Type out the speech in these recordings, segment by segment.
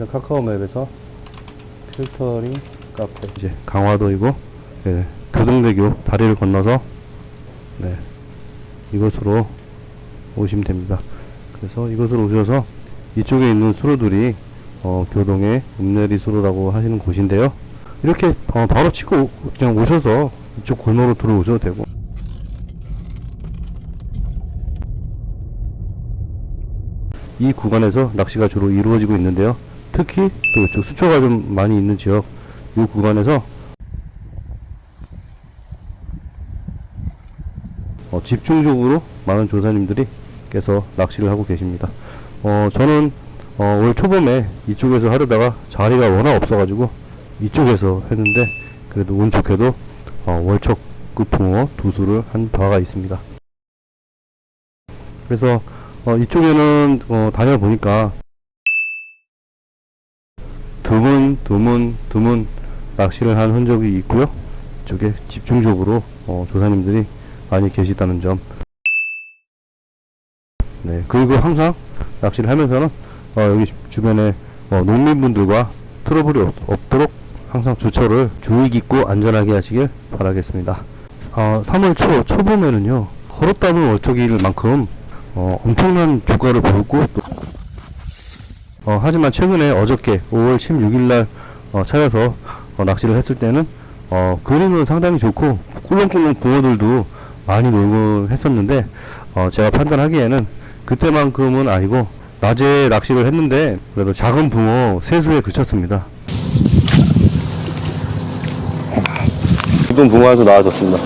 일단 카카오맵에서 필터링 카페 이제 강화도이고 네, 교동대교 다리를 건너서 네, 이곳으로 오시면 됩니다. 그래서 이곳으로 오셔서 이쪽에 있는 수로들이 어, 교동의 읍내리 수로라고 하시는 곳인데요. 이렇게 어, 바로 치고 오- 그냥 오셔서 이쪽 골목으로 들어오셔도 되고 이 구간에서 낚시가 주로 이루어지고 있는데요. 특히 또 이쪽 수초가 좀 많이 있는 지역 이 구간에서 어, 집중적으로 많은 조사님들이 께서 낚시를 하고 계십니다. 어, 저는 어, 올 초봄에 이쪽에서 하려다가 자리가 워낙 없어가지고 이쪽에서 했는데 그래도 운 좋게도 어, 월척급 붕어 두 수를 한 바가 있습니다. 그래서 어, 이쪽에는 어, 다녀보니까 드문 드문 드문 낚시를 한 흔적이 있고요. 이쪽에 집중적으로 어, 조사님들이 많이 계시다는 점. 네 그리고 항상 낚시를 하면서는 어, 여기 주변에 어, 농민분들과 트러블이 없, 없도록 항상 조처를 주의 깊고 안전하게 하시길 바라겠습니다. 어, 3월 초 초봄에는요 걸었다는 월척일 만큼 어, 엄청난 조가를 보였고 또, 어, 하지만 최근에 어저께 5월 16일날 어, 찾아서 어, 낚시를 했을 때는 어, 그림은 상당히 좋고 꿀렁꿀렁 붕어들도 많이 놀고 했었는데 어, 제가 판단하기에는 그때만큼은 아니고 낮에 낚시를 했는데 그래도 작은 붕어 세수에 그쳤습니다. 기본 붕어에서 나와줬습니다.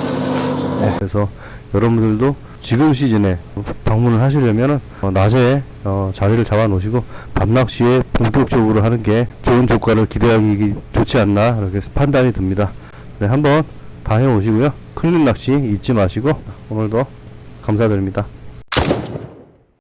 그래서 여러분들도 지금 시즌에 방문을 하시려면 어, 낮에 어, 자리를 잡아 놓으시고 밤낚시에 본격적으로 하는 게 좋은 조과를 기대하기 좋지 않나 이렇게 판단이 듭니다. 네, 한번 다녀오시고요. 클린 낚시 잊지 마시고 오늘도 감사드립니다.